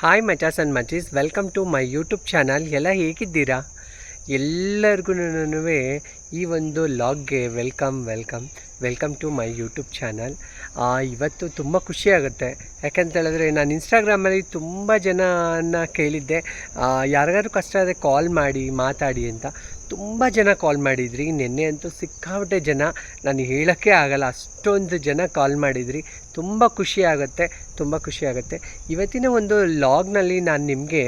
Hi ಮಚಾಸ್ and ಮಚೀಸ್ welcome to my YouTube channel ಎಲ್ಲ ಹೇಗಿದ್ದೀರಾ ಎಲ್ಲರಿಗೂ ಈ ಒಂದು ಲಾಗ್ಗೆ welcome welcome welcome to my YouTube channel ಇವತ್ತು ತುಂಬ ಖುಷಿಯಾಗುತ್ತೆ ಯಾಕಂತೇಳಿದ್ರೆ ನಾನು ಇನ್ಸ್ಟಾಗ್ರಾಮಲ್ಲಿ ತುಂಬ ಜನನ ಕೇಳಿದ್ದೆ. ಯಾರಿಗಾದ್ರೂ ಕಷ್ಟ ಆದರೆ ಕಾಲ್ ಮಾಡಿ, ಮಾತಾಡಿ ಅಂತ. ತುಂಬ ಜನ ಕಾಲ್ ಮಾಡಿದ್ರಿ. ನಿನ್ನೆ ಅಂತೂ ಸಿಕ್ಕಾಪಟ್ಟೆ ಜನ. ನಾನು ಹೇಳೋಕ್ಕೆ ಆಗಲ್ಲ, ಅಷ್ಟೊಂದು ಜನ ಕಾಲ್ ಮಾಡಿದ್ರಿ. ತುಂಬ ಖುಷಿ ಆಗುತ್ತೆ, ತುಂಬ ಖುಷಿಯಾಗುತ್ತೆ ಇವತ್ತಿನ ಒಂದು ಲಾಗ್ನಲ್ಲಿ ನಾನು ನಿಮಗೆ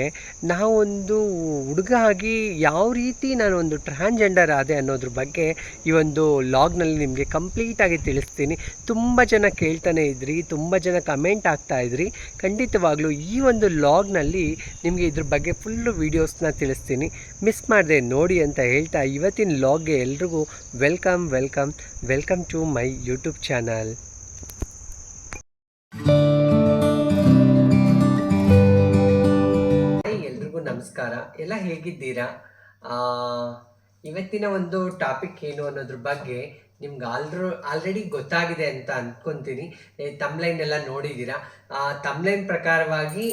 ನಾವೊಂದು ಹುಡುಗ ಆಗಿ ಯಾವ ರೀತಿ ನಾನು ಒಂದು ಟ್ರಾನ್ಜೆಂಡರ್ ಆದೆ ಅನ್ನೋದ್ರ ಬಗ್ಗೆ ಈ ಒಂದು ಲಾಗ್ನಲ್ಲಿ ನಿಮಗೆ ಕಂಪ್ಲೀಟಾಗಿ ತಿಳಿಸ್ತೀನಿ. ತುಂಬ ಜನ ಕೇಳ್ತಾನೆ ಇದ್ರಿ, ತುಂಬ ಜನ ಕಮೆಂಟ್ ಆಗ್ತಾ ಇದ್ರಿ. ಖಂಡಿತವಾಗ್ಲೂ ಈ ಒಂದು ಲಾಗ್ನಲ್ಲಿ ನಿಮಗೆ ಇದ್ರ ಬಗ್ಗೆ ಫುಲ್ಲು ವೀಡಿಯೋಸ್ನ ತಿಳಿಸ್ತೀನಿ. ಮಿಸ್ ಮಾಡಿದೆ ನೋಡಿ ಅಂತ ಹೇಳ್ತಾ ಇವತ್ತಿನ ಲಾಗ್ಗೆ ಎಲ್ರಿಗೂ welcome welcome welcome to my YouTube channel ಎಲ್ರಿಗೂ ನಮಸ್ಕಾರ. ಎಲ್ಲ ಹೇಗಿದ್ದೀರಾ? ಇವತ್ತಿನ ಒಂದು ಟಾಪಿಕ್ ಏನು ಅನ್ನೋದ್ರ ಬಗ್ಗೆ ನಿಮ್ಗೆ ಆಲ್ರೂ ಆಲ್ರೆಡಿ ಗೊತ್ತಾಗಿದೆ ಅಂತ ಅಂದ್ಕೊತೀನಿ ತಮ್ಲೈನ್ ಎಲ್ಲ ನೋಡಿದ್ದೀರಾ? ತಮ್ಲೈನ್ ಪ್ರಕಾರವಾಗಿ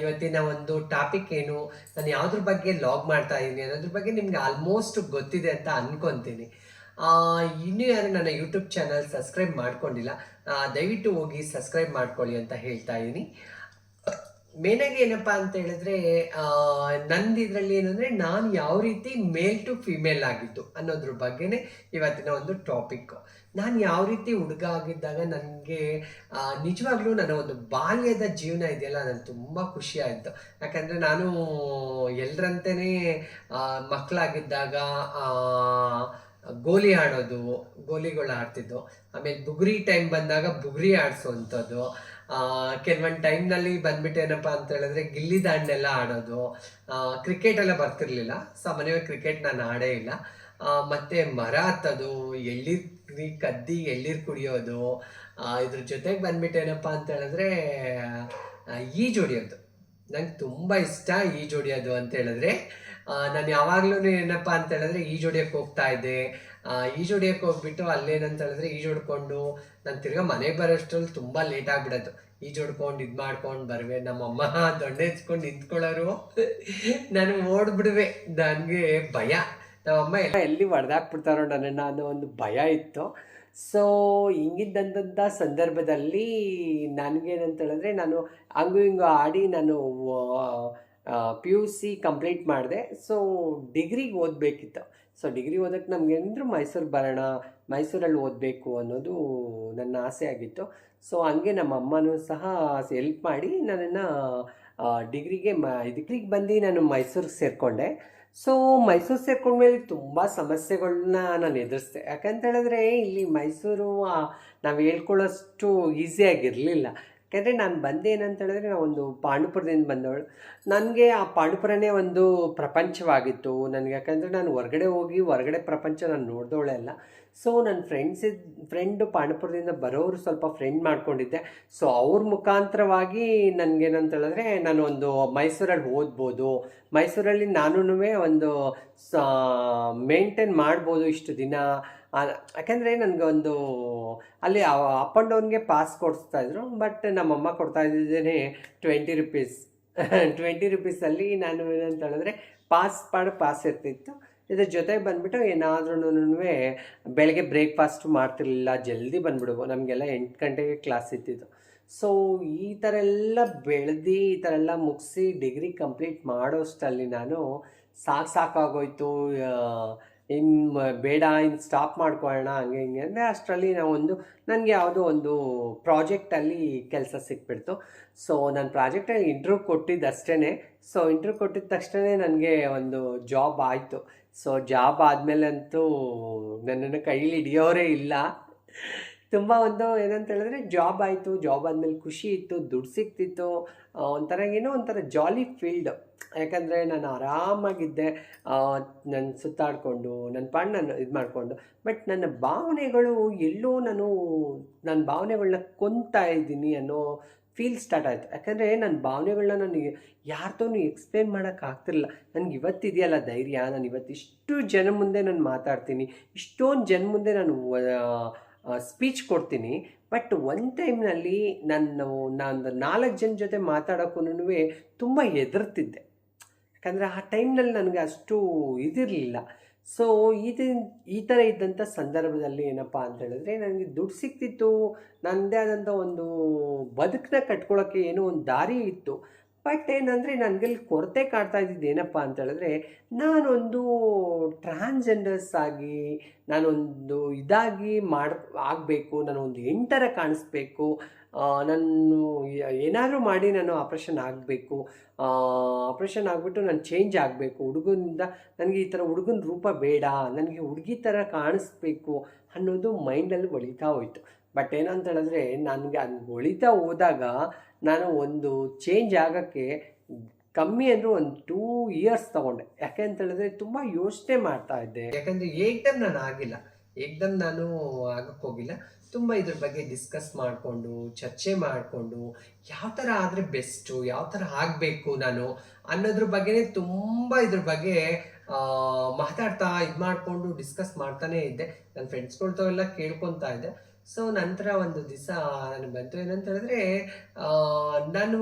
ಇವತ್ತಿನ ಒಂದು ಟಾಪಿಕ್ ಏನು? ನಾನು ಯಾವುದ್ರ ಬಗ್ಗೆ ಲಾಗ್ ಮಾಡ್ತಾ ಇದ್ದೀನಿ ಅನ್ನೋದ್ರ ಬಗ್ಗೆ ನಿಮ್ಗೆ ಆಲ್ಮೋಸ್ಟ್ ಗೊತ್ತಿದೆ ಅಂತ ಅಂದ್ಕೊತೀನಿ ಇನ್ನೂ ಯಾರು ನನ್ನ ಯೂಟ್ಯೂಬ್ ಚಾನಲ್ ಸಬ್ಸ್ಕ್ರೈಬ್ ಮಾಡ್ಕೊಂಡಿಲ್ಲ ದಯವಿಟ್ಟು ಹೋಗಿ ಸಬ್ಸ್ಕ್ರೈಬ್ ಮಾಡ್ಕೊಳ್ಳಿ ಅಂತ ಹೇಳ್ತಾ ಇದ್ದೀನಿ. ಮೇನಾಗಿ ಏನಪ್ಪಾ ಅಂತ ಹೇಳಿದ್ರೆ ನಂದು ಇದರಲ್ಲಿ ಏನಂದ್ರೆ ನಾನು ಯಾವ ರೀತಿ ಮೇಲ್ ಟು ಫಿಮೇಲ್ ಆಗಿದ್ದು ಅನ್ನೋದ್ರ ಬಗ್ಗೆನೇ ಇವತ್ತಿನ ಒಂದು ಟಾಪಿಕ್ ನಾನು ಯಾವ ರೀತಿ ಹುಡುಗ ಆಗಿದ್ದಾಗ ನನಗೆ ನಿಜವಾಗ್ಲೂ ನನ್ನ ಒಂದು ಬಾಲ್ಯದ ಜೀವನ ಇದೆಯಲ್ಲ ನನಗೆ ತುಂಬ ಖುಷಿ ಆಯಿತು. ಯಾಕಂದರೆ ನಾನು ಎಲ್ಲರಂತೆಯೇ ಮಕ್ಕಳಾಗಿದ್ದಾಗ ಗೋಲಿ ಆಡೋದು, ಗೋಲಿಗಳು ಆಡ್ತಿದ್ದು. ಆಮೇಲೆ ಬುಗುರಿ ಟೈಮ್ ಬಂದಾಗ ಬುಗುರಿ ಆಡಿಸೋವಂಥದ್ದು ಕೆಲವೊಂದು ಟೈಮ್ನಲ್ಲಿ ಬಂದ್ಬಿಟ್ಟು ಏನಪ್ಪ ಅಂತ ಹೇಳಿದ್ರೆ ಗಿಲ್ಲಿ ದಾಂಡೆಲ್ಲ ಆಡೋದು. ಕ್ರಿಕೆಟ್ ಎಲ್ಲ ಬರ್ತಿರ್ಲಿಲ್ಲ. ಸಾಮಾನ್ಯವಾಗಿ ಕ್ರಿಕೆಟ್ ನಾನು ಆಡೇ ಇಲ್ಲ. ಮತ್ತೆ ಮರ ಹತ್ತೋದು ಎಳ್ಳಿರ್ ಕದ್ದಿ ಎಳ್ಳಿರ್ ಕುಡಿಯೋದು ಇದ್ರ ಜೊತೆಗೆ ಬಂದ್ಬಿಟ್ಟು ಏನಪ್ಪ ಅಂತ ಹೇಳಿದ್ರೆ ಈಜೊಡಿಯೋದು ನಂಗೆ ತುಂಬ ಇಷ್ಟ ಈಜು ಹೊಡಿಯೋದು ಅಂತ ಹೇಳಿದ್ರೆ ನಾನು ಯಾವಾಗಲೂ ಏನಪ್ಪ ಅಂತ ಹೇಳಿದ್ರೆ ಈಜು ಹೊಡಿಯೋಕ್ಕೆ ಹೋಗ್ತಾ ಇದ್ದೆ. ಈಜು ಹೊಡಿಯೋಕ್ಕೆ ಹೋಗ್ಬಿಟ್ಟು ಅಲ್ಲೇನಂತ ಹೇಳಿದ್ರೆ ಈಜು ಹೊಡ್ಕೊಂಡು ನಾನು ತಿರ್ಗಾ ಮನೆಗೆ ಬರೋಷ್ಟ್ರಲ್ಲಿ ತುಂಬ ಲೇಟ್ ಆಗ್ಬಿಡೋದು. ಈಜು ಹೊಡ್ಕೊಂಡು ಇದು ಮಾಡ್ಕೊಂಡು ಬರುವೆ, ನಮ್ಮಮ್ಮ ದೊಣ್ಣೆ ಹೆಚ್ಕೊಂಡು ನಿಂತ್ಕೊಳ್ಳೋರು. ನಾನು ಓಡ್ಬಿಡುವೆ. ನನಗೆ ಭಯ. ನಮ್ಮಮ್ಮ ಎಲ್ಲ ಎಲ್ಲಿ ಹೊಡೆದಾಕ್ಬಿಡ್ತಾರೋ ನನ್ನನ್ನು ಅನ್ನೋ ಒಂದು ಭಯ ಇತ್ತು. ಸೊ ಹಿಂಗಿದ್ದಂಥ ಸಂದರ್ಭದಲ್ಲಿ ನನಗೇನಂತ ಹೇಳಿದ್ರೆ ನಾನು ಹಂಗು ಹಿಂಗು ಆಡಿ ನಾನು ಪಿ ಯು ಸಿ ಕಂಪ್ಲೀಟ್ ಮಾಡಿದೆ. ಸೊ ಡಿಗ್ರಿಗೆ ಓದಬೇಕಿತ್ತು. ಸೊ ಡಿಗ್ರಿ ಓದಕ್ಕೆ ನಮಗೆ ಅಂದರೂ ಮೈಸೂರಿಗೆ ಬರೋಣ ಮೈಸೂರಲ್ಲಿ ಓದಬೇಕು ಅನ್ನೋದು ನನ್ನ ಆಸೆ ಆಗಿತ್ತು. ಸೊ ಹಂಗೆ ನಮ್ಮ ಅಮ್ಮನೂ ಸಹ ಹೆಲ್ಪ್ ಮಾಡಿ ನನ್ನನ್ನು ಡಿಗ್ರಿಗೆ ಮ ಡಿಗ್ರಿಗೆ ಬಂದು ನಾನು ಮೈಸೂರಿಗೆ ಸೇರಿಕೊಂಡೆ. ಸೊ ಮೈಸೂರು ಸೇರ್ಕೊಂಡ್ಮೇಲೆ ತುಂಬ ಸಮಸ್ಯೆಗಳನ್ನ ನಾನು ಎದುರಿಸ್ದೆ. ಯಾಕಂತ ಹೇಳಿದ್ರೆ ಇಲ್ಲಿ ಮೈಸೂರು ನಾವು ಹೇಳ್ಕೊಳ್ಳೋಷ್ಟು ಈಸಿಯಾಗಿರಲಿಲ್ಲ ಯಾಕೆಂದರೆ ನಾನು ಬಂದೆ ಏನಂತ ಹೇಳಿದ್ರೆ ನಾನು ಒಂದು ಪಾಂಡುಪುರದಿಂದ ಬಂದವಳು. ನನಗೆ ಆ ಪಾಂಡುಪುರನೇ ಒಂದು ಪ್ರಪಂಚವಾಗಿತ್ತು. ನನಗೆ ಯಾಕಂದರೆ ನಾನು ಹೊರಗಡೆ ಹೋಗಿ ಹೊರಗಡೆ ಪ್ರಪಂಚ ನಾನು ನೋಡಿದವಳೆ ಅಲ್ಲ. ಸೊ ನನ್ನ ಫ್ರೆಂಡ್ಸ್ ಇದ್ ಫ್ರೆಂಡು ಪಾಂಡುಪುರದಿಂದ ಬರೋರು ಸ್ವಲ್ಪ ಫ್ರೆಂಡ್ ಮಾಡ್ಕೊಂಡಿದ್ದೆ. ಸೊ ಅವ್ರ ಮುಖಾಂತರವಾಗಿ ನನಗೇನಂತ ಹೇಳಿದ್ರೆ ನಾನು ಒಂದು ಮೈಸೂರಲ್ಲಿ ಓದ್ಬೋದು. ಮೈಸೂರಲ್ಲಿ ನಾನು ಒಂದು, ಸ ಮೇಂಟೈನ್ ಮಾಡ್ಬೋದು ಇಷ್ಟು ದಿನ. ಯಾಕಂದರೆ ಒಂದು, ಅಲ್ಲಿ ಅಪ್ ಆ್ಯಂಡ್ ಡೌನ್ಗೆ ಪಾಸ್ ಕೊಡಿಸ್ತಾಯಿದ್ರು ಬಟ್ ನಮ್ಮಮ್ಮ ಕೊಡ್ತಾ ಇದ್ದಿದ್ದೇನೆ ಟ್ವೆಂಟಿ ರುಪೀಸ್ ಟ್ವೆಂಟಿ ರುಪೀಸಲ್ಲಿ ನಾನು ಏನಂತ ಹೇಳಿದ್ರೆ ಪಾಸ್ ಪಾಡು ಪಾಸ್ ಇರ್ತಿತ್ತು. ಇದ್ರ ಜೊತೆಗೆ ಬಂದುಬಿಟ್ಟು ಏನಾದ್ರೂ ಬೆಳಗ್ಗೆ ಬ್ರೇಕ್ಫಾಸ್ಟ್ ಮಾಡ್ತಿರ್ಲಿಲ್ಲ, ಜಲ್ದಿ ಬಂದ್ಬಿಡುವು. ನಮಗೆಲ್ಲ ಎಂಟು ಗಂಟೆಗೆ ಕ್ಲಾಸ್ ಇತ್ತಿತ್ತು ಸೊ ಈ ಥರ ಎಲ್ಲ ಬೆಳೆದು, ಈ ಥರ ಎಲ್ಲ ಮುಗಿಸಿ ಡಿಗ್ರಿ ಕಂಪ್ಲೀಟ್ ಮಾಡೋಷ್ಟಲ್ಲಿ ನಾನು ಸಾಕು ಸಾಕಾಗೋಯ್ತು. ಇನ್ನು ಬೇಡ ಇನ್ನು ಸ್ಟಾಪ್ ಮಾಡ್ಕೊಳ್ಳೋಣ ಹಂಗೆ, ಹಿಂಗೆ ಅಂದರೆ ಅಷ್ಟರಲ್ಲಿ ನಾವೊಂದು ನನಗೆ ಯಾವುದೋ ಒಂದು ಪ್ರಾಜೆಕ್ಟಲ್ಲಿ ಕೆಲಸ ಸಿಕ್ಬಿಡ್ತು. ಸೊ ನಾನು ಪ್ರಾಜೆಕ್ಟಲ್ಲಿ ಇಂಟ್ರ್ಯೂ ಕೊಟ್ಟಿದ್ದು ಅಷ್ಟೇ ಸೊ ಇಂಟ್ರ್ಯೂ ಕೊಟ್ಟಿದ ತಕ್ಷಣ ನನಗೆ ಒಂದು ಜಾಬ್ ಆಯಿತು. ಸೊ ಜಾಬ್ ಆದಮೇಲೆ ಅಂತೂ ನನ್ನನ್ನು ಕೈಲಿ ಹಿಡಿಯೋರೇ ಇಲ್ಲ. ತುಂಬ ಒಂದು ಏನಂತ ಹೇಳಿದ್ರೆ ಜಾಬ್ ಆಯಿತು. ಜಾಬ್ ಆದಮೇಲೆ ಖುಷಿ ಇತ್ತು, ದುಡ್ಡು ಸಿಕ್ತಿತ್ತು. ಒಂಥರ ಏನೋ ಒಂಥರ ಜಾಲಿ ಫೀಲ್ಡ್ ಯಾಕಂದರೆ ನಾನು ಆರಾಮಾಗಿದ್ದೆ ನನ್ನ ಸುತ್ತಾಡಿಕೊಂಡು ನನ್ನ ಪಾಡ್ ಇದು ಮಾಡಿಕೊಂಡು. ಬಟ್ ನನ್ನ ಭಾವನೆಗಳು ಎಲ್ಲೋ ನಾನು ನನ್ನ ಭಾವನೆಗಳನ್ನ ಕೊಂತಾ ಇದ್ದೀನಿ ಅನ್ನೋ ಫೀಲ್ ಸ್ಟಾರ್ಟ್ ಆಯಿತು. ಯಾಕಂದರೆ ನನ್ನ ಭಾವನೆಗಳನ್ನ ನಾನು ಯಾರ್ದೂ ಎಕ್ಸ್ಪ್ಲೇನ್ ಮಾಡೋಕ್ಕಾಗ್ತಿರಲಿಲ್ಲ ನನಗೆ ಇವತ್ತಿದೆಯಲ್ಲ ಧೈರ್ಯ, ನಾನು ಇವತ್ತು ಇಷ್ಟು ಜನ ಮುಂದೆ ನಾನು ಮಾತಾಡ್ತೀನಿ, ಇಷ್ಟೊಂದು ಜನ ಮುಂದೆ ನಾನು ಸ್ಪೀಚ್ ಕೊಡ್ತೀನಿ. ಬಟ್ ಒಂದು ಟೈಮ್ನಲ್ಲಿ ನಾನು ನಾನು ನಾಲ್ಕು ಜನ ಜೊತೆ ಮಾತಾಡೋಕ್ಕೂ ತುಂಬ ಹೆದರ್ತಿದ್ದೆ. ಯಾಕಂದರೆ ಆ ಟೈಮ್ನಲ್ಲಿ ನನಗೆ ಅಷ್ಟು ಇದಿರಲಿಲ್ಲ. ಸೊ ಇದು ಈ ಥರ ಇದ್ದಂಥ ಸಂದರ್ಭದಲ್ಲಿ ಏನಪ್ಪ ಅಂತ ಹೇಳಿದ್ರೆ ನನಗೆ ದುಡ್ಡು ಸಿಕ್ತಿತ್ತು. ನನ್ನದೇ ಆದಂಥ ಒಂದು ಬದುಕನ್ನ ಕಟ್ಕೊಳ್ಳೋಕ್ಕೆ ಏನೋ ಒಂದು ದಾರಿ ಇತ್ತು. ಬಟ್ ಏನಂದರೆ ನನಗಲ್ಲಿ ಕೊರತೆ ಕಾಡ್ತಾ ಇದ್ದಿದ್ದು ಏನಪ್ಪ ಅಂತ ಹೇಳಿದ್ರೆ ನಾನೊಂದು ಟ್ರಾನ್ಸ್ಜೆಂಡರ್ಸ್ ಆಗಿ, ನಾನೊಂದು ಇದಾಗಿ ಮಾಡ್, ಆಗಬೇಕು, ನಾನೊಂದು ಎಂಟರ ಕಾಣಿಸ್ಬೇಕು ನಾನು ಏನಾದರೂ ಮಾಡಿ ನಾನು ಆಪ್ರೇಷನ್ ಆಗಬೇಕು. ಆಪ್ರೇಷನ್ ಆಗಿಬಿಟ್ಟು ನಾನು ಚೇಂಜ್ ಆಗಬೇಕು. ಹುಡುಗನಿಂದ ನನಗೆ ಈ ಥರ ಹುಡುಗನ ರೂಪ ಬೇಡ, ನನಗೆ ಹುಡುಗಿ ಥರ ಕಾಣಿಸ್ಬೇಕು ಅನ್ನೋದು ಮೈಂಡಲ್ಲಿ ಹೊಳಿತಾ ಹೋಯಿತು. ಬಟ್ ಏನಂತ ಹೇಳಿದ್ರೆ ನನಗೆ ಅದು ಒಳಿತಾ ಹೋದಾಗ ನಾನು ಒಂದು ಚೇಂಜ್ ಆಗೋಕ್ಕೆ ಕಮ್ಮಿ ಅಂದರೂ ಒಂದು ಟೂ ಇಯರ್ಸ್ ತಗೊಂಡೆ. ಯಾಕೆ ಅಂತ ಹೇಳಿದ್ರೆ ತುಂಬ ಯೋಚನೆ ಮಾಡ್ತಾ ಇದ್ದೆ. ಯಾಕಂದರೆ ಏಕ್ದಮ್ ನಾನು ಆಗಿಲ್ಲ. ಏಕ್ದಮ್ ನಾನು ಆಗಕ್ಕೆ ಹೋಗಿಲ್ಲ. ತುಂಬ ಇದ್ರ ಬಗ್ಗೆ ಡಿಸ್ಕಸ್ ಮಾಡಿಕೊಂಡು, ಚರ್ಚೆ ಮಾಡಿಕೊಂಡು, ಯಾವ ಥರ ಆದರೆ ಬೆಸ್ಟು ಯಾವ ಥರ ಆಗಬೇಕು ನಾನು ಅನ್ನೋದ್ರ ಬಗ್ಗೆನೇ ತುಂಬ ಇದ್ರ ಬಗ್ಗೆ ಮಾತಾಡ್ತಾ ಇದು ಮಾಡಿಕೊಂಡು ಡಿಸ್ಕಸ್ ಮಾಡ್ತಾನೇ ಇದ್ದೆ. ನನ್ನ ಫ್ರೆಂಡ್ಸ್ಗಳ್తో ಎಲ್ಲ ಕೇಳ್ಕೊತಾ ಇದ್ದೆ. ಸೊ ನಂತರ ಒಂದು ದಿವಸ ನನಗೆ ಬಂತು. ಏನಂತ ಹೇಳಿದ್ರೆ ನಾನು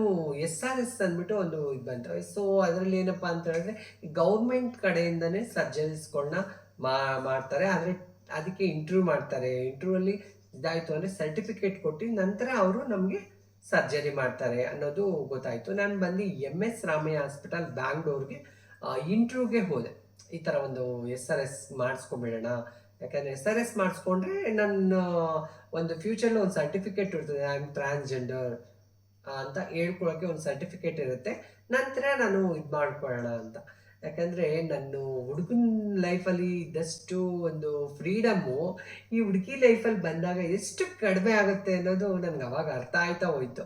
ಎಸ್ ಆರ್ ಎಸ್ ಅಂದ್ಬಿಟ್ಟು ಒಂದು ಇದು ಬಂತು. ಸೊ ಅದರಲ್ಲಿ ಏನಪ್ಪ ಅಂತ ಹೇಳಿದ್ರೆ, ಗೌರ್ಮೆಂಟ್ ಕಡೆಯಿಂದನೇ ಸರ್ಜರೀಸ್ಗಳನ್ನ ಮಾಡ್ತಾರೆ. ಆದರೆ ಅದಕ್ಕೆ ಇಂಟರ್ವ್ಯೂ ಮಾಡ್ತಾರೆ. ಇಂಟ್ರ್ಯೂವಲ್ಲಿ ಇದಾಯಿತು ಅಂದರೆ ಸರ್ಟಿಫಿಕೇಟ್ ಕೊಟ್ಟು ನಂತರ ಅವರು ನಮಗೆ ಸರ್ಜರಿ ಮಾಡ್ತಾರೆ ಅನ್ನೋದು ಗೊತ್ತಾಯಿತು. ನಾನು ಬಂದು ಎಂ ಎಸ್ ರಾಮಯ್ಯ ಹಾಸ್ಪಿಟಲ್ ಬ್ಯಾಂಗ್ಳೂರ್ಗೆ ಇಂಟ್ರ್ಯೂಗೆ ಹೋದೆ. ಈ ಥರ ಒಂದು ಎಸ್ ಆರ್ ಎಸ್ ಮಾಡಿಸ್ಕೊಂಬಿಡೋಣ. ಯಾಕಂದರೆ ಎಸ್ ಆರ್ ಎಸ್ ಮಾಡಿಸ್ಕೊಂಡ್ರೆ ನನ್ನ, ಒಂದು ಫ್ಯೂಚರ್ನ ಒಂದು ಸರ್ಟಿಫಿಕೇಟ್ ಇರ್ತದೆ. ಐ ಆಮ್ ಟ್ರಾನ್ಸ್ಜೆಂಡರ್ ಅಂತ ಹೇಳ್ಕೊಳಕ್ಕೆ ಒಂದು ಸರ್ಟಿಫಿಕೇಟ್ ಇರುತ್ತೆ. ನಂತರ ನಾನು ಇದು ಮಾಡ್ಕೊಳ್ಳೋಣ ಅಂತ. ಯಾಕಂದರೆ ನನ್ನ ಹುಡುಗನ ಲೈಫಲ್ಲಿ ಇದ್ದಷ್ಟು ಒಂದು ಫ್ರೀಡಮ್ಮು ಈ ಹುಡುಗಿ ಲೈಫಲ್ಲಿ ಬಂದಾಗ ಎಷ್ಟು ಕಡಿಮೆ ಆಗುತ್ತೆ ಅನ್ನೋದು ನನಗೆ ಅವಾಗ ಅರ್ಥ ಆಯ್ತಾ ಹೋಯ್ತು.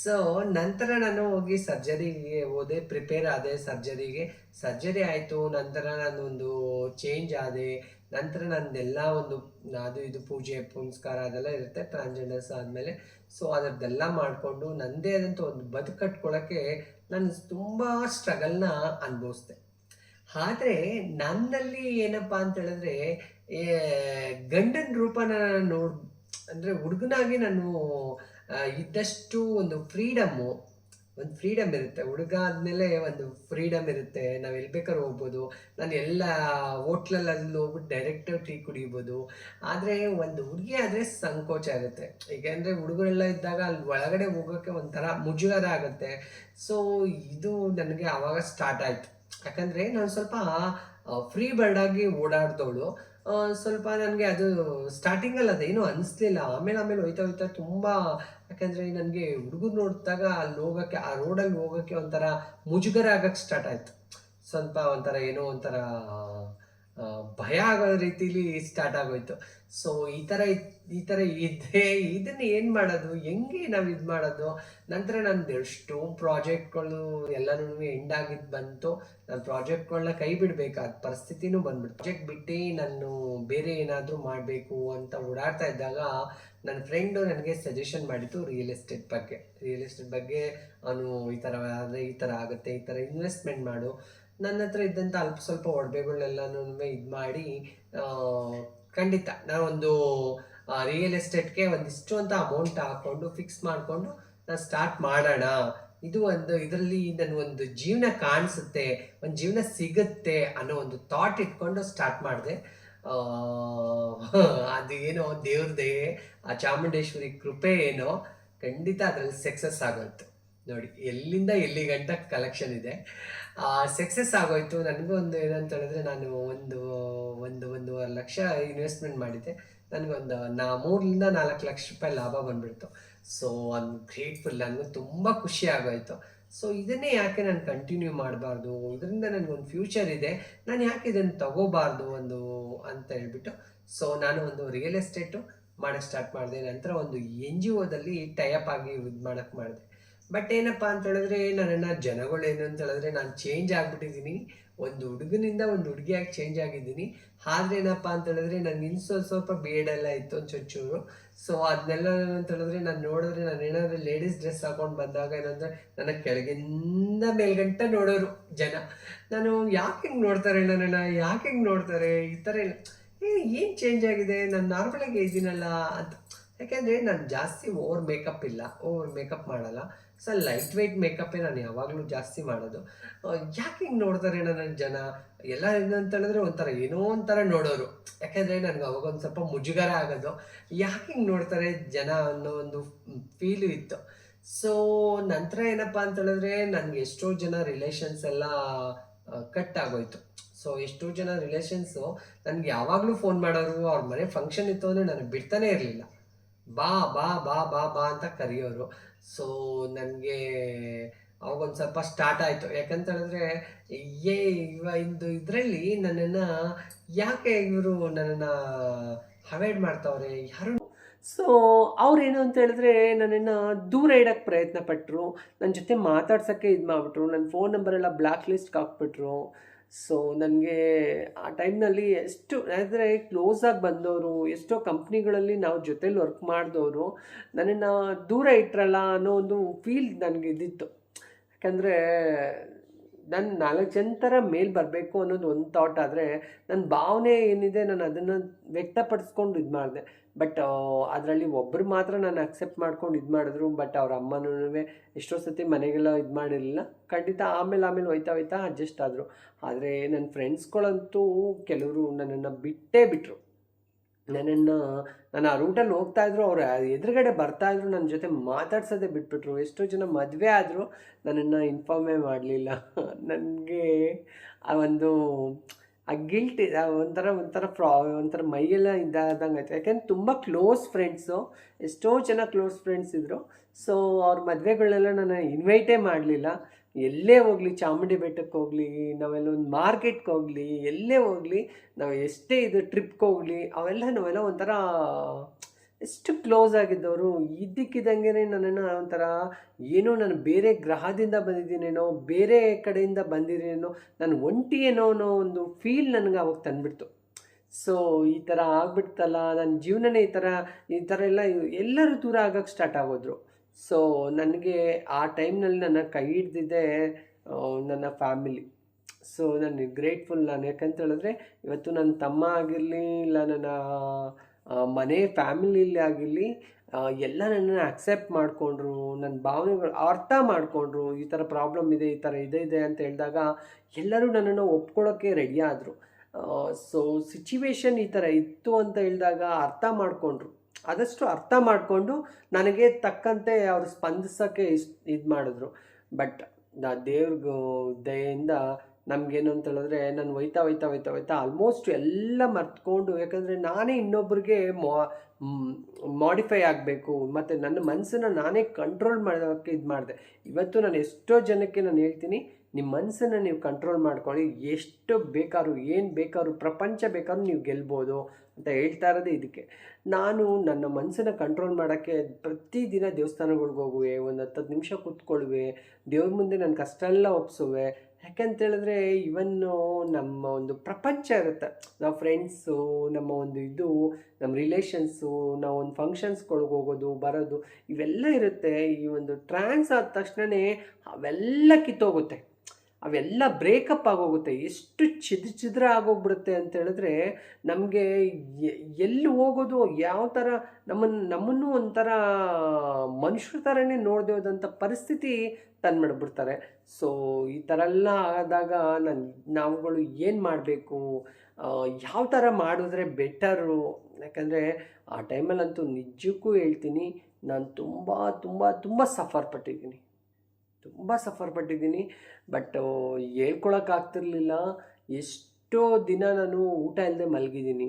ಸೊ ನಂತರ ನಾನು ಹೋಗಿ ಸರ್ಜರಿಗೆ ಹೋದೆ ಪ್ರಿಪೇರ್ ಆದೆ ಸರ್ಜರಿಗೆ ಸರ್ಜರಿ ಆಯಿತು, ನಂತರ ನಾನು ಒಂದು ಚೇಂಜ್ ಆದೆ. ನಂತರ ನಂದೆಲ್ಲ ಒಂದು ಅದು ಇದು ಪೂಜೆ, ಪುನಸ್ಕಾರ ಅದೆಲ್ಲ ಇರುತ್ತೆ ಟ್ರಾನ್ಸ್ಜೆಂಡರ್ಸ್ ಆದಮೇಲೆ. ಸೊ ಅದರದ್ದೆಲ್ಲ ಮಾಡಿಕೊಂಡು ನನ್ನದೇ ಆದಂಥ ಒಂದು ಬದುಕು ಕಟ್ಕೊಳ್ಳೋಕ್ಕೆ ನಾನು ತುಂಬ ಸ್ಟ್ರಗಲ್ನ ಅನುಭವಿಸ್ದೆ. ಆದರೆ ನನ್ನಲ್ಲಿ ಏನಪ್ಪ ಅಂತ ಹೇಳಿದ್ರೆ ಗಂಡನ ರೂಪನ ನೋಡ್ ಅಂದರೆ ಹುಡುಗನಾಗಿ ನಾನು ಇದ್ದಷ್ಟು ಒಂದು ಫ್ರೀಡಮ್ಮು, ಒಂದು ಫ್ರೀಡಮ್ ಇರುತ್ತೆ. ಹುಡುಗ ಆದಮೇಲೆ ಒಂದು ಫ್ರೀಡಮ್ ಇರುತ್ತೆ. ನಾವು ಎಲ್ಲಿ ಬೇಕಾದ್ರೂ ಹೋಗ್ಬೋದು. ನಾನು ಎಲ್ಲ ಹೋಟ್ಲಲ್ಲಿ ಹೋಗ್ಬಿಟ್ಟು ಡೈರೆಕ್ಟ್ ಟೀ ಕುಡಿಬೋದು. ಆದರೆ ಒಂದು ಹುಡುಗಿ ಆದರೆ ಸಂಕೋಚ ಇರುತ್ತೆ. ಏಕೆಂದರೆ ಹುಡುಗರೆಲ್ಲ ಇದ್ದಾಗ ಅಲ್ಲಿ ಒಳಗಡೆ ಹೋಗೋಕ್ಕೆ ಒಂಥರ ಮುಜುಗರ ಆಗುತ್ತೆ. ಸೊ ಇದು ನನಗೆ ಆವಾಗ ಸ್ಟಾರ್ಟ್ ಆಯಿತು. ಯಾಕಂದರೆ ನಾನು ಸ್ವಲ್ಪ ಫ್ರೀ ಬರ್ಡ್ ಆಗಿ ಓಡಾಡ್ದವಳು. ಸ್ವಲ್ಪ ನನಗೆ ಅದು ಸ್ಟಾರ್ಟಿಂಗಲ್ಲಿ ಅದೇನು ಅನಿಸ್ಲಿಲ್ಲ. ಆಮೇಲೆ ಆಮೇಲೆ ಹೋಯ್ತಾ ಹೋಯ್ತಾ ತುಂಬ, ಯಾಕಂದರೆ ನನಗೆ ಹುಡುಗರು ನೋಡಿದಾಗ ಅಲ್ಲಿ ಹೋಗೋಕ್ಕೆ, ಆ ರೋಡಲ್ಲಿ ಹೋಗೋಕ್ಕೆ ಒಂಥರ ಮುಜುಗರ ಆಗೋಕ್ಕೆ ಸ್ಟಾರ್ಟ್ ಆಯಿತು. ಸ್ವಲ್ಪ ಒಂಥರ ಏನೋ ಒಂಥರ ಭಯ ಆಗೋ ರೀತಿಲಿ ಸ್ಟಾರ್ಟ್ ಆಗೋಯ್ತು. ಸೊ ಈ ಥರ ಈ ಥರ ಇದೆ. ಇದನ್ನ ಏನು ಮಾಡೋದು? ಹೆಂಗೆ ನಾವು ಇದು ಮಾಡೋದು? ನಂತರ ನಂದು ಎಷ್ಟು ಪ್ರಾಜೆಕ್ಟ್ಗಳು ಎಲ್ಲನೂ ಎಂಡ್ ಆಗಿದ್ದು ಬಂತು. ನಾನು ಪ್ರಾಜೆಕ್ಟ್ಗಳನ್ನ ಕೈ ಬಿಡಬೇಕಾದ ಪರಿಸ್ಥಿತಿನೂ ಬಂದ್ಬಿಡ್ತು. ಪ್ರಾಜೆಕ್ಟ್ ಬಿಟ್ಟು ನಾನು ಬೇರೆ ಏನಾದರೂ ಮಾಡಬೇಕು ಅಂತ ಓಡಾಡ್ತಾ ಇದ್ದಾಗ ನನ್ನ ಫ್ರೆಂಡು ನನಗೆ ಸಜೆಷನ್ ಮಾಡಿತ್ತು ರಿಯಲ್ ಎಸ್ಟೇಟ್ ಬಗ್ಗೆ. ರಿಯಲ್ ಎಸ್ಟೇಟ್ ಬಗ್ಗೆ ಅವನು ಈ ಥರ ಆದರೆ ಈ ಥರ ಆಗುತ್ತೆ, ಈ ಥರ ಇನ್ವೆಸ್ಟ್ಮೆಂಟ್ ಮಾಡು. ನನ್ನ ಹತ್ರ ಇದ್ದಂಥ ಅಲ್ಪ ಸ್ವಲ್ಪ ಒಡವೆಗಳನ್ನೆಲ್ಲನೂ ಇದು ಮಾಡಿ ಖಂಡಿತ ನಾನೊಂದು ರಿಯಲ್ ಎಸ್ಟೇಟ್ಗೆ ಒಂದಿಷ್ಟು ಅಂತ ಅಮೌಂಟ್ ಹಾಕ್ಕೊಂಡು ಫಿಕ್ಸ್ ಮಾಡಿಕೊಂಡು ನಾನು ಸ್ಟಾರ್ಟ್ ಮಾಡೋಣ. ಇದು ಒಂದು, ಇದರಲ್ಲಿ ಒಂದು ಜೀವನ ಕಾಣಿಸುತ್ತೆ, ಒಂದು ಜೀವನ ಸಿಗುತ್ತೆ ಅನ್ನೋ ಒಂದು ಥಾಟ್ ಇಟ್ಕೊಂಡು ಸ್ಟಾರ್ಟ್ ಮಾಡಿದೆ. ಅದು ಏನೋ ದೇವ್ರದೇ, ಆ ಚಾಮುಂಡೇಶ್ವರಿ ಕೃಪೆ ಏನೋ, ಖಂಡಿತ ಅದರಲ್ಲಿ ಸಕ್ಸಸ್ ಆಗೋಯ್ತು. ನೋಡಿ, ಎಲ್ಲಿಂದ ಎಲ್ಲಿ ಗಂಟ ಕಲೆಕ್ಷನ್ ಇದೆ. ಸಕ್ಸಸ್ ಆಗೋಯ್ತು. ನನಗೂ ಒಂದು ಏನಂತ ಹೇಳಿದ್ರೆ ನಾನು ಒಂದು ಒಂದು, ಒಂದೂವರೆ ಲಕ್ಷ ಇನ್ವೆಸ್ಟ್ಮೆಂಟ್ ಮಾಡಿದ್ದೆ. ನನಗೊಂದು ನಾ, ಮೂರರಿಂದ ನಾಲ್ಕು ಲಕ್ಷ ರೂಪಾಯಿ ಲಾಭ ಬಂದ್ಬಿಡ್ತು. ಸೊ ಅನ್ ಗ್ರೇಟ್ಫುಲ್ ನನಗೂ ತುಂಬ ಖುಷಿ ಆಗೋಯ್ತು. ಸೊ ಇದನ್ನೇ ಯಾಕೆ ನಾನು ಕಂಟಿನ್ಯೂ ಮಾಡಬಾರ್ದು? ಇದರಿಂದ ನನಗೊಂದು ಫ್ಯೂಚರ್ ಇದೆ. ನಾನು ಯಾಕೆ ಇದನ್ನು ತಗೋಬಾರ್ದು ಒಂದು ಅಂತ ಹೇಳ್ಬಿಟ್ಟು ಸೊ ನಾನು ಒಂದು ರಿಯಲ್ ಎಸ್ಟೇಟು ಮಾಡೋಕ್ಕೆ ಸ್ಟಾರ್ಟ್ ಮಾಡಿದೆ. ನಂತರ ಒಂದು ಎನ್ ಜಿ ಒದಲ್ಲಿ ಟೈಅಪ್ ಆಗಿ ಇದು ಮಾಡೋಕ್ಕೆ ಮಾಡಿದೆ. ಬಟ್ ಏನಪ್ಪ ಅಂತ ಹೇಳಿದ್ರೆ, ನನ್ನನ್ನು ಜನಗಳು ಏನು ಅಂತ ಹೇಳಿದ್ರೆ, ನಾನು ಚೇಂಜ್ ಆಗಿಬಿಟ್ಟಿದ್ದೀನಿ. ಒಂದು ಹುಡುಗನಿಂದ ಒಂದು ಹುಡುಗಿಯಾಗಿ ಚೇಂಜ್ ಆಗಿದ್ದೀನಿ. ಆದ್ರೆ ಏನಪ್ಪ ಅಂತ ಹೇಳಿದ್ರೆ, ನಾನು ಇನ್ನು ಸ್ವಲ್ಪ ಬೇಡೆಲ್ಲ ಇತ್ತು ಒಂದು ಚೂರು. ಸೊ ಅದನ್ನೆಲ್ಲ ಅಂತ ಹೇಳಿದ್ರೆ, ನಾನು ನೋಡಿದ್ರೆ ನಾನು ಏನಾದರೂ ಲೇಡೀಸ್ ಡ್ರೆಸ್ ಹಾಕೊಂಡು ಬಂದಾಗ ಏನಂದ್ರೆ ನನ್ನ ಕೆಳಗಿಂದ ಮೇಲ್ಗಂಟ ನೋಡೋರು ಜನ. ನಾನು ಯಾಕೆ ಹಿಂಗೆ ನೋಡ್ತಾರೆ ನನ್ನನ್ನು ಯಾಕೆ ಹಿಂಗೆ ನೋಡ್ತಾರೆ? ಈ ಥರ ಎಲ್ಲ. ಏನು ಚೇಂಜ್ ಆಗಿದೆ? ನಾನು ನಾರ್ಮಲಾಗಿ ಇದ್ದೀನಲ್ಲ ಅಂತ. ಯಾಕೆಂದರೆ ನಾನು ಜಾಸ್ತಿ ಓವರ್ ಮೇಕಪ್ ಇಲ್ಲ. ಓವರ್ ಮೇಕಪ್ ಮಾಡಲ್ಲ. ಸೊ ಲೈಟ್ ವೆಯ್ಟ್ ಮೇಕಪ್ಪೇ ನಾನು ಯಾವಾಗಲೂ ಜಾಸ್ತಿ ಮಾಡೋದು. ಯಾಕೆ ಹಿಂಗೆ ನೋಡ್ತಾರೆ ನನ್ನ ಜನ? ಎಲ್ಲ ಏನಂತ ಹೇಳಿದ್ರೆ ಒಂಥರ ಏನೋ ಒಂಥರ ನೋಡೋರು. ಯಾಕೆಂದರೆ ನನಗೆ ಅವಾಗ ಒಂದು ಸ್ವಲ್ಪ ಮುಜುಗರ ಆಗೋದು. ಯಾಕೆ ಹಿಂಗೆ ನೋಡ್ತಾರೆ ಜನ ಅನ್ನೋ ಒಂದು ಫೀಲು ಇತ್ತು. ಸೊ ನಂತರ ಏನಪ್ಪ ಅಂತ ಹೇಳಿದ್ರೆ ನನಗೆ ಎಷ್ಟೋ ಜನ ರಿಲೇಷನ್ಸ್ ಎಲ್ಲ ಕಟ್ ಆಗೋಯ್ತು. ಸೊ ಎಷ್ಟೋ ಜನ ರಿಲೇಷನ್ಸು ನನಗೆ ಯಾವಾಗಲೂ ಫೋನ್ ಮಾಡೋರು, ಅವ್ರ ಮನೆ ಫಂಕ್ಷನ್ ಇತ್ತು ಅಂದರೆ ನನಗೆ ಬಿಡ್ತಾನೆ ಇರಲಿಲ್ಲ. ಬಾ ಬಾ ಬಾ ಬಾ ಬಾ ಅಂತ ಕರೆಯೋರು. ಸೊ ನನಗೆ ಅವಾಗೊಂದು ಸ್ವಲ್ಪ ಸ್ಟಾರ್ಟ್ ಆಯಿತು. ಯಾಕಂತ ಹೇಳಿದ್ರೆ, ಏ, ಇವ ಇಂದು ಇದರಲ್ಲಿ ನನ್ನನ್ನು ಯಾಕೆ ಇವರು ನನ್ನನ್ನು ಅವಾಯ್ಡ್ ಮಾಡ್ತಾವ್ರೆ? ಯಾರು ಸೊ ಅವ್ರೇನು ಅಂತ ಹೇಳಿದ್ರೆ, ನನ್ನನ್ನು ದೂರ ಇಡೋಕ್ಕೆ ಪ್ರಯತ್ನ ಪಟ್ಟರು ನನ್ನ ಜೊತೆ ಮಾತಾಡ್ಸೋಕ್ಕೆ ಇದು ಮಾಡಿಬಿಟ್ರು ನನ್ನ ಫೋನ್ ನಂಬರೆಲ್ಲ ಬ್ಲ್ಯಾಕ್ ಲಿಸ್ಟ್ಗೆ ಹಾಕ್ಬಿಟ್ರು. ಸೊ ನನಗೆ ಆ ಟೈಮ್ನಲ್ಲಿ ಎಷ್ಟು, ಅಂದರೆ ಕ್ಲೋಸಾಗಿ ಬಂದವರು ಎಷ್ಟೋ ಕಂಪ್ನಿಗಳಲ್ಲಿ ನಾವು ಜೊತೇಲಿ ವರ್ಕ್ ಮಾಡಿದವರು ನನ್ನನ್ನು ದೂರ ಇಟ್ರಲ್ಲ ಅನ್ನೋ ಒಂದು ಫೀಲ್ ನನಗೆ ಇದ್ದಿತ್ತು. ಯಾಕಂದರೆ ನಾನು ನಾಲ್ಕು ಜನ ಥರ ಮೇಲೆ ಬರಬೇಕು ಅನ್ನೋದು ಒಂದು ಥಾಟ್ ಆದರೆ ನನ್ನ ಭಾವನೆ ಏನಿದೆ, ನಾನು ಅದನ್ನು ವ್ಯಕ್ತಪಡಿಸ್ಕೊಂಡು ಇದು ಮಾಡಿದೆ ಬಟ್ ಅದರಲ್ಲಿ ಒಬ್ಬರು ಮಾತ್ರ ನಾನು ಅಕ್ಸೆಪ್ಟ್ ಮಾಡ್ಕೊಂಡು ಇದು ಮಾಡಿದ್ರು ಬಟ್ ಅವ್ರ ಅಮ್ಮನೂ ಎಷ್ಟೋ ಸತಿ ಮನೆಗೆಲ್ಲ ಇದು ಮಾಡಿರಲಿಲ್ಲ. ಖಂಡಿತ ಆಮೇಲೆ ಆಮೇಲೆ ಹೋಯ್ತಾ ಹೋಯ್ತಾ ಅಡ್ಜಸ್ಟ್ ಆದರು. ಆದರೆ ನನ್ನ ಫ್ರೆಂಡ್ಸ್ಗಳಂತೂ ಕೆಲವರು ನನ್ನನ್ನು ಬಿಟ್ಟೇ ಬಿಟ್ಟರು ನನ್ನನ್ನು, ನಾನು ಆ ರೂಟಲ್ಲಿ ಹೋಗ್ತಾ ಅವರು ಎದುರುಗಡೆ ಬರ್ತಾ ಇದ್ರು ನನ್ನ ಜೊತೆ ಮಾತಾಡ್ಸೋದೇ ಬಿಟ್ಬಿಟ್ರು. ಎಷ್ಟೋ ಜನ ಮದುವೆ ಆದರೂ ನನ್ನನ್ನು ಇನ್ಫಾರ್ಮೇ ಮಾಡಲಿಲ್ಲ. ನನಗೆ ಆ ಒಂದು ಆ ಗಿಲ್ಟ್ ಒಂಥರ ಒಂಥರ ಫ್ರಾ ಒಂಥರ ಮೈಯೆಲ್ಲ ಇದಾದಂಗೆ ಆಯ್ತು. ಯಾಕೆಂದ್ರೆ ತುಂಬ ಕ್ಲೋಸ್ ಫ್ರೆಂಡ್ಸು ಎಷ್ಟೋ ಜನ ಕ್ಲೋಸ್ ಫ್ರೆಂಡ್ಸ್ ಇದ್ದರು ಸೊ ಅವ್ರ ಮದುವೆಗಳೆಲ್ಲ ನಾನು ಇನ್ವೈಟೇ ಮಾಡಲಿಲ್ಲ. ಎಲ್ಲೇ ಹೋಗಲಿ, ಚಾಮುಂಡಿ ಬೆಟ್ಟಕ್ಕೆ ಹೋಗಲಿ, ನಾವೆಲ್ಲ ಒಂದು ಮಾರ್ಕೆಟ್ಗೆ ಹೋಗಲಿ, ಎಲ್ಲೇ ಹೋಗಲಿ, ನಾವು ಎಷ್ಟೇ ಇದು ಟ್ರಿಪ್ಗೆ ಹೋಗಲಿ, ಅವೆಲ್ಲ ನಾವೆಲ್ಲ ಒಂಥರ ಎಷ್ಟು ಕ್ಲೋಸ್ ಆಗಿದ್ದವರು? ಇದ್ದಕ್ಕಿದ್ದಂಗೆ ನನ್ನನ್ನು ಒಂಥರ, ಏನೋ ನಾನು ಬೇರೆ ಗ್ರಹದಿಂದ ಬಂದಿದ್ದೀನೇನೋ, ಬೇರೆ ಕಡೆಯಿಂದ ಬಂದಿದ್ದೀನೇನೋ ನಾನು ಒಂಟಿ ಏನೋ ಅನ್ನೋ ಒಂದು ಫೀಲ್ ನನಗೆ ಅವಾಗ ತಂದುಬಿಡ್ತು. ಸೊ ಈ ಥರ ಆಗ್ಬಿಡ್ತಲ್ಲ, ನನ್ನ ಜೀವನನೇ ಈ ಥರ ಈ ಥರ ಎಲ್ಲ ಎಲ್ಲರೂ ದೂರ ಆಗೋಕ್ಕೆ ಸ್ಟಾರ್ಟ್ ಆಗೋದ್ರು. ಸೊ ನನಗೆ ಆ ಟೈಮ್ನಲ್ಲಿ ನನ್ನ ಕೈ ಹಿಡ್ದಿದ್ದೆ ನನ್ನ ಫ್ಯಾಮಿಲಿ ಸೊ ನಾನು ಗ್ರೇಟ್ಫುಲ್ ನಾನು. ಯಾಕಂತ ಹೇಳಿದ್ರೆ, ಇವತ್ತು ನನ್ನ ತಮ್ಮ ಆಗಿರಲಿ, ಇಲ್ಲ ನನ್ನ ಮನೆ ಫ್ಯಾಮಿಲಿಯಲ್ಲಿ ಆಗಿರಲಿ ಎಲ್ಲ ನನ್ನನ್ನು ಅಕ್ಸೆಪ್ಟ್ ಮಾಡಿಕೊಂಡ್ರು ನನ್ನ ಭಾವನೆಗಳು ಅರ್ಥ ಮಾಡಿಕೊಂಡ್ರು, ಈ ಥರ ಪ್ರಾಬ್ಲಮ್ ಇದೆ, ಈ ಥರ ಇದೆ ಇದೆ ಅಂತ ಹೇಳಿದಾಗ ಎಲ್ಲರೂ ನನ್ನನ್ನು ಒಪ್ಕೊಳ್ಳೋಕ್ಕೆ ರೆಡಿ ಸೊ ಸಿಚುವೇಶನ್ ಈ ಥರ ಇತ್ತು ಅಂತ ಹೇಳಿದಾಗ ಅರ್ಥ ಮಾಡಿಕೊಂಡ್ರು. ಆದಷ್ಟು ಅರ್ಥ ಮಾಡಿಕೊಂಡು ನನಗೆ ತಕ್ಕಂತೆ ಅವರು ಸ್ಪಂದಿಸೋಕ್ಕೆ ಇಸ್, ಇದು ಮಾಡಿದ್ರು. ಬಟ್ ದೇವ್ರಿಗೂ ದಯೆಯಿಂದ ನಮಗೇನು ಅಂತ ಹೇಳಿದ್ರೆ ನಾನು ಒಯ್ತಾ ಒಯ್ತಾ ಒಯ್ತಾ ಒಯ್ತಾ ಆಲ್ಮೋಸ್ಟ್ ಎಲ್ಲ ಮರ್ತ್ಕೊಂಡು, ಯಾಕಂದರೆ ನಾನೇ ಇನ್ನೊಬ್ರಿಗೆ ಮಾ ಮಾಡಿಫೈ ಆಗಬೇಕು. ಮತ್ತು ನನ್ನ ಮನಸ್ಸನ್ನು ನಾನೇ ಕಂಟ್ರೋಲ್ ಮಾಡೋಕ್ಕೆ ಇದು ಮಾಡಿದೆ. ಇವತ್ತು ನಾನು ಎಷ್ಟೋ ಜನಕ್ಕೆ ನಾನು ಹೇಳ್ತೀನಿ ನಿಮ್ಮ ಮನಸ್ಸನ್ನು ನೀವು ಕಂಟ್ರೋಲ್ ಮಾಡ್ಕೊಳ್ಳಿ. ಎಷ್ಟು ಬೇಕಾದ್ರೂ, ಏನು ಬೇಕಾದ್ರೂ, ಪ್ರಪಂಚ ಬೇಕಾದ್ರೂ ನೀವು ಗೆಲ್ಬೋದು. ಅಂತ ಹೇಳ್ತಾ ಇರೋದೇ ಇದಕ್ಕೆ. ನಾನು ನನ್ನ ಮನಸ್ಸನ್ನು ಕಂಟ್ರೋಲ್ ಮಾಡೋಕ್ಕೆ ಪ್ರತಿದಿನ ದೇವಸ್ಥಾನಗಳಿಗೆ ಹೋಗುವೆ, ಒಂದು ಹತ್ತು ಹತ್ತು ನಿಮಿಷ ಕೂತ್ಕೊಳ್ಳುವೆ, ದೇವ್ರ ಮುಂದೆ ನನ್ನ ಕಷ್ಟ ಎಲ್ಲ ಒಪ್ಸುವೆ. ಯಾಕಂತೇಳಿದ್ರೆ ಇವನ್ನು ನಮ್ಮ ಒಂದು ಪ್ರಪಂಚ ಇರುತ್ತೆ. ನಾವು ಫ್ರೆಂಡ್ಸು ನಮ್ಮ ಒಂದು ಇದು ನಮ್ಮ ರಿಲೇಷನ್ಸು ನಾವು ಒಂದು ಫಂಕ್ಷನ್ಸ್ಗಳಿಗೆ ಹೋಗೋದು, ಬರೋದು, ಇವೆಲ್ಲ ಇರುತ್ತೆ. ಈ ಒಂದು ಟ್ರಾನ್ಸ್ ಆದ ತಕ್ಷಣವೇ ಅವೆಲ್ಲ ಕಿತ್ತೋಗುತ್ತೆ. ಅವೆಲ್ಲ ಬ್ರೇಕಪ್ ಆಗೋಗುತ್ತೆ. ಎಷ್ಟು ಚಿದ್ರ ಚಿದ್ರ ಆಗೋಗ್ಬಿಡುತ್ತೆ ಅಂತ ಹೇಳಿದ್ರೆ ನಮಗೆ ಎಲ್ಲಿ ಹೋಗೋದು, ಯಾವ ಥರ ನಮ್ಮನ್ನು ನಮ್ಮನ್ನು ಒಂಥರ ಮನುಷ್ಯರ ಥರನೇ ನೋಡದೆ ಹೋದಂಥ ಪರಿಸ್ಥಿತಿ ತಂದ್ಬಿಡ್ಬಿಡ್ತಾರೆ. ಸೊ ಈ ಥರ ಎಲ್ಲ ಆದಾಗ ನಾನು, ನಾವುಗಳು ಏನು ಮಾಡಬೇಕು? ಯಾವ ಥರ ಮಾಡಿದ್ರೆ ಬೆಟರು? ಯಾಕಂದರೆ ಆ ಟೈಮಲ್ಲಂತೂ ನಿಜಕ್ಕೂ ಹೇಳ್ತೀನಿ, ನಾನು ತುಂಬ ತುಂಬ ತುಂಬ ಸಫರ್ ಪಟ್ಟಿದ್ದೀನಿ. ತುಂಬ ಸಫರ್ ಪಟ್ಟಿದ್ದೀನಿ. ಬಟ್ ಹೇಳ್ಕೊಳಕ್ಕಾಗ್ತಿರ್ಲಿಲ್ಲ ಎಷ್ಟೋ ದಿನ ನಾನು ಊಟ ಇಲ್ಲದೆ ಮಲಗಿದ್ದೀನಿ.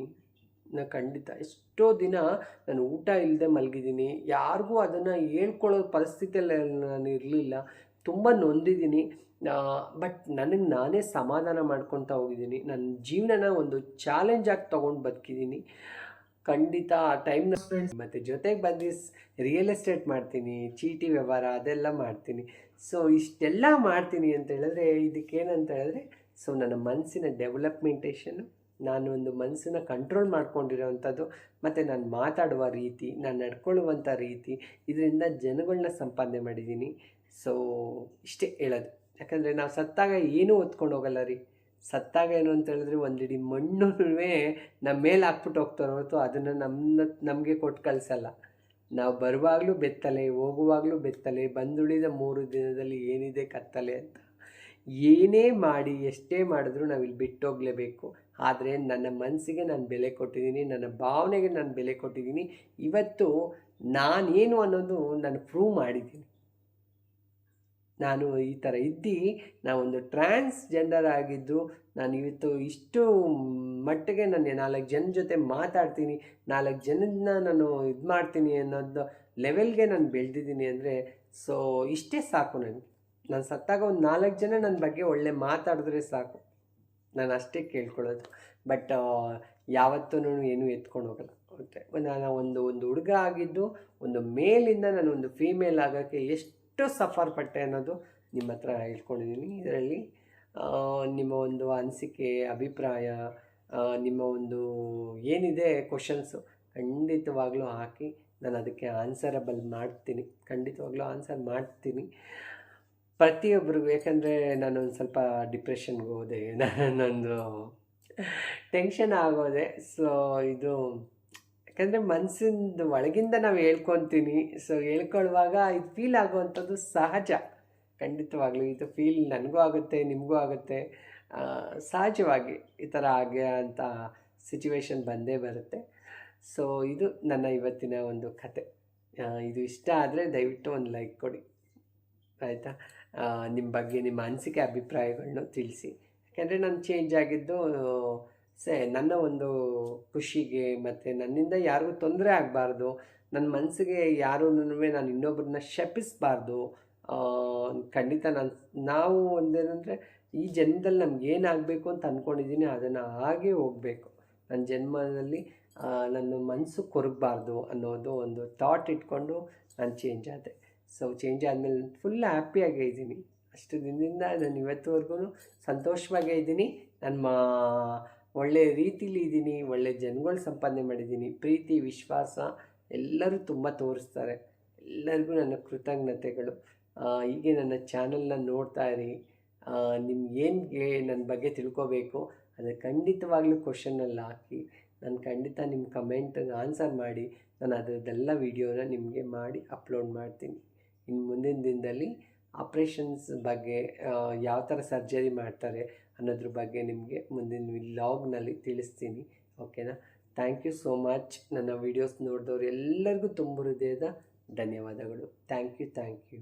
ನಾ ಖಂಡಿತ ಎಷ್ಟೋ ದಿನ ನಾನು ಊಟ ಇಲ್ಲದೆ ಮಲಗಿದ್ದೀನಿ. ಯಾರಿಗೂ ಅದನ್ನು ಹೇಳ್ಕೊಳ್ಳೋ ಪರಿಸ್ಥಿತಿಯಲ್ಲಿ ನಾನು ಇರಲಿಲ್ಲ. ತುಂಬ ನೊಂದಿದ್ದೀನಿ. ಬಟ್ ನನಗೆ ನಾನೇ ಸಮಾಧಾನ ಮಾಡ್ಕೊತಾ ಹೋಗಿದ್ದೀನಿ. ನನ್ನ ಜೀವನನ ಒಂದು ಚಾಲೆಂಜ್ ಆಗಿ ತೊಗೊಂಡು ಬದುಕಿದ್ದೀನಿ. ಖಂಡಿತ ಆ ಟೈಮ್ನ ಫ್ರೆಂಡ್ಸ್ ಮತ್ತು ಜೊತೆಗೆ ಬಂದು ರಿಯಲ್ ಎಸ್ಟೇಟ್ ಮಾಡ್ತೀನಿ. ಚೀಟಿ ವ್ಯವಹಾರ ಅದೆಲ್ಲ ಮಾಡ್ತೀನಿ. ಸೊ ಇಷ್ಟೆಲ್ಲ ಮಾಡ್ತೀನಿ ಅಂತ ಹೇಳಿದ್ರೆ ಇದಕ್ಕೇನಂತ ಹೇಳಿದ್ರೆ ಸೊ ನನ್ನ ಮನಸ್ಸಿನ ಡೆವಲಪ್ಮೆಂಟೇಷನ್ನು ನಾನು ಒಂದು ಮನಸ್ಸನ್ನ ಕಂಟ್ರೋಲ್ ಮಾಡ್ಕೊಂಡಿರೋವಂಥದ್ದು, ಮತ್ತು ನಾನು ಮಾತಾಡುವ ರೀತಿ, ನಾನು ನಡ್ಕೊಳ್ಳುವಂಥ ರೀತಿ, ಇದರಿಂದ ಜನಗಳನ್ನ ಸಂಪಾದನೆ ಮಾಡಿದ್ದೀನಿ. ಸೊ ಇಷ್ಟೇ ಹೇಳೋದು. ಯಾಕಂದರೆ ನಾವು ಸತ್ತಾಗ ಏನೂ ಹೊತ್ಕೊಂಡು ಹೋಗಲ್ಲ ರೀ. ಸತ್ತಾಗ ಏನು ಅಂತ ಹೇಳಿದ್ರೆ ಒಂದಿಡೀ ಮಣ್ಣು ನಮ್ಮ ಮೇಲೆ ಹಾಕ್ಬಿಟ್ಟು ಹೋಗ್ತಾರೆ ಹೊರತು ಅದನ್ನು ನಮ್ಮ ನಮಗೆ ಕೊಟ್ಟು ಕಳಿಸಲ್ಲ. ನಾವು ಬರುವಾಗಲೂ ಬೆತ್ತಲೆ, ಹೋಗುವಾಗಲೂ ಬೆತ್ತಲೆ, ಬಂದುಳಿದ ಮೂರು ದಿನದಲ್ಲಿ ಏನಿದೆ ಕತ್ತಲೆ ಅಂತ? ಏನೇ ಮಾಡಿ, ಎಷ್ಟೇ ಮಾಡಿದ್ರೂ ನಾವು ಇಲ್ಲಿ ಬಿಟ್ಟೋಗಲೇಬೇಕು. ಆದರೆ ನನ್ನ ಮನಸ್ಸಿಗೆ ನಾನು ಬೆಲೆ ಕೊಟ್ಟಿದ್ದೀನಿ, ನನ್ನ ಭಾವನೆಗೆ ನಾನು ಬೆಲೆ ಕೊಟ್ಟಿದ್ದೀನಿ. ಇವತ್ತು ನಾನೇನು ಅನ್ನೋದು ನಾನು ಪ್ರೂವ್ ಮಾಡಿದ್ದೀನಿ. ನಾನು ಈ ಥರ ಇದ್ದು, ನಾವೊಂದು ಟ್ರಾನ್ಸ್ಜೆಂಡರ್ ಆಗಿದ್ದು, ನಾನು ಇವತ್ತು ಇಷ್ಟು ಮಟ್ಟಿಗೆ ನಾನು ನಾಲ್ಕು ಜನ ಜೊತೆ ಮಾತಾಡ್ತೀನಿ, ನಾಲ್ಕು ಜನನ ನಾನು ಇದು ಮಾಡ್ತೀನಿ ಅನ್ನೋದು ಲೆವೆಲ್ಗೆ ನಾನು ಬೆಳೆದಿದ್ದೀನಿ ಅಂದರೆ ಸೊ ಇಷ್ಟೇ ಸಾಕು ನನಗೆ ನಾನು ಸತ್ತಾಗ ಒಂದು ನಾಲ್ಕು ಜನ ನನ್ನ ಬಗ್ಗೆ ಒಳ್ಳೆ ಮಾತಾಡಿದ್ರೆ ಸಾಕು. ನಾನು ಅಷ್ಟೇ ಕೇಳ್ಕೊಳ್ಳೋದು. ಬಟ್ ಯಾವತ್ತೂ ಏನೂ ಎತ್ಕೊಂಡು ಹೋಗಲ್ಲ. ಮತ್ತೆ ನಾನು ಒಂದು ಒಂದು ಹುಡುಗ ಆಗಿದ್ದು, ಒಂದು ಮೇಲಿಂದ ನಾನು ಒಂದು ಫೀಮೇಲ್ ಆಗೋಕ್ಕೆ ಎಷ್ಟು ಸಫರ್ ಪಟ್ಟೆ ಅನ್ನೋದು ನಿಮ್ಮ ಹತ್ರ ಹೇಳ್ಕೊಂಡಿದ್ದೀನಿ. ಇದರಲ್ಲಿ ನಿಮ್ಮ ಒಂದು ಅನಿಸಿಕೆ, ಅಭಿಪ್ರಾಯ ನಿಮ್ಮ ಒಂದು ಏನಿದೆ ಕ್ವಶನ್ಸು ಖಂಡಿತವಾಗ್ಲೂ ಹಾಕಿ ನಾನು ಅದಕ್ಕೆ ಆನ್ಸರಬಲ್ ಮಾಡ್ತೀನಿ. ಖಂಡಿತವಾಗ್ಲೂ ಆನ್ಸರ್ ಮಾಡ್ತೀನಿ. ಪ್ರತಿಯೊಬ್ಬರಿಗೂ ಯಾಕಂದರೆ ನಾನು ಒಂದು ಸ್ವಲ್ಪ ಡಿಪ್ರೆಷನ್ಗೆ ಹೋದೆ. ನಂದು ಟೆನ್ಷನ್ ಆಗೋದೆ. ಸೊ ಇದು ಯಾಕಂದರೆ ಮನಸ್ಸಿಂದ ಒಳಗಿಂದ ನಾವು ಹೇಳ್ಕೊತೀನಿ. ಸೊ ಹೇಳ್ಕೊಳ್ಳುವಾಗ ಇದು ಫೀಲ್ ಆಗುವಂಥದ್ದು ಸಹಜ. ಖಂಡಿತವಾಗ್ಲೂ ಇದು ಫೀಲ್ ನನಗೂ ಆಗುತ್ತೆ, ನಿಮಗೂ ಆಗುತ್ತೆ. ಸಹಜವಾಗಿ ಈ ಥರ ಆಗಿ ಅಂತ ಸಿಚುವೇಶನ್ ಬಂದೇ ಬರುತ್ತೆ. ಸೊ ಇದು ನನ್ನ ಇವತ್ತಿನ ಒಂದು ಕತೆ. ಇದು ಇಷ್ಟ ಆದರೆ ದಯವಿಟ್ಟು ಒಂದು ಲೈಕ್ ಕೊಡಿ. ಆಯಿತಾ? ನಿಮ್ಮ ಬಗ್ಗೆ, ನಿಮ್ಮ ಅನಿಸಿಕೆ ಅಭಿಪ್ರಾಯಗಳನ್ನು ತಿಳಿಸಿ. ಯಾಕೆಂದರೆ ನಾನು ಚೇಂಜ್ ಆಗಿದ್ದು ಸೇ, ನನ್ನ ಒಂದು ಖುಷಿಗೆ ಮತ್ತು ನನ್ನಿಂದ ಯಾರಿಗೂ ತೊಂದರೆ ಆಗಬಾರ್ದು. ನನ್ನ ಮನಸ್ಸಿಗೆ ಯಾರೂ ನಾನು ಇನ್ನೊಬ್ಬರನ್ನ ಶಪಿಸಬಾರ್ದು. ಖಂಡಿತ ನಾನು, ನಾವು ಒಂದೇನಂದರೆ ಈ ಜನ್ಮದಲ್ಲಿ ನಮ್ಗೆ ಏನಾಗಬೇಕು ಅಂತ ಅಂದ್ಕೊಂಡಿದ್ದೀನಿ ಅದನ್ನು ಹಾಗೇ ಹೋಗಬೇಕು. ನನ್ನ ಜನ್ಮದಲ್ಲಿ ನನ್ನ ಮನಸ್ಸು ಕೊರಗಬಾರ್ದು ಅನ್ನೋದು ಒಂದು ಥಾಟ್ ಇಟ್ಕೊಂಡು ನಾನು ಚೇಂಜ್ ಆದೆ. ಸೊ ಚೇಂಜ್ ಆದಮೇಲೆ ಫುಲ್ ಹ್ಯಾಪಿಯಾಗೇ ಇದ್ದೀನಿ. ಅಷ್ಟು ದಿನದಿಂದ ನಾನು ಇವತ್ತುವರೆಗೂ ಸಂತೋಷವಾಗೇ ಇದ್ದೀನಿ. ನನ್ನ ಮಾ ಒಳ್ಳೆಯ ರೀತಿಲಿ ಇದ್ದೀನಿ, ಒಳ್ಳೆ ಜನಗಳು ಸಂಪಾದನೆ ಮಾಡಿದ್ದೀನಿ, ಪ್ರೀತಿ, ವಿಶ್ವಾಸ ಎಲ್ಲರೂ ತುಂಬ ತೋರಿಸ್ತಾರೆ. ಎಲ್ಲರಿಗೂ ನನ್ನ ಕೃತಜ್ಞತೆಗಳು. ಹೀಗೆ ನನ್ನ ಚಾನಲ್ನ ನೋಡ್ತಾ ಇರಿ. ನಿಮ್ಗೇನಿಗೆ ನನ್ನ ಬಗ್ಗೆ ತಿಳ್ಕೋಬೇಕು ಅದು ಖಂಡಿತವಾಗ್ಲೂ ಕ್ವಶನಲ್ಲಿ ಹಾಕಿ, ನಾನು ಖಂಡಿತ ನಿಮ್ಮ ಕಮೆಂಟನ್ನು ಆನ್ಸರ್ ಮಾಡಿ, ನಾನು ಅದರದ್ದೆಲ್ಲ ವೀಡಿಯೋನ ನಿಮಗೆ ಮಾಡಿ ಅಪ್ಲೋಡ್ ಮಾಡ್ತೀನಿ. ಇನ್ನು ಮುಂದಿನ ದಿನದಲ್ಲಿ ಆಪ್ರೇಷನ್ಸ್ ಬಗ್ಗೆ ಯಾವ ಥರ ಸರ್ಜರಿ ಮಾಡ್ತಾರೆ ಅನ್ನೋದ್ರ ಬಗ್ಗೆ ನಿಮಗೆ ಮುಂದಿನ ವ್ಲಾಗ್ನಲ್ಲಿ ತಿಳಿಸ್ತೀನಿ ಓಕೆನಾ ಥ್ಯಾಂಕ್ ಯು ಸೋ ಮಚ್ ನನ್ನ ವೀಡಿಯೋಸ್ ನೋಡಿದವ್ರು ಎಲ್ಲರಿಗೂ ತುಂಬ ಹೃದಯದ ಧನ್ಯವಾದಗಳು. Thank you thank you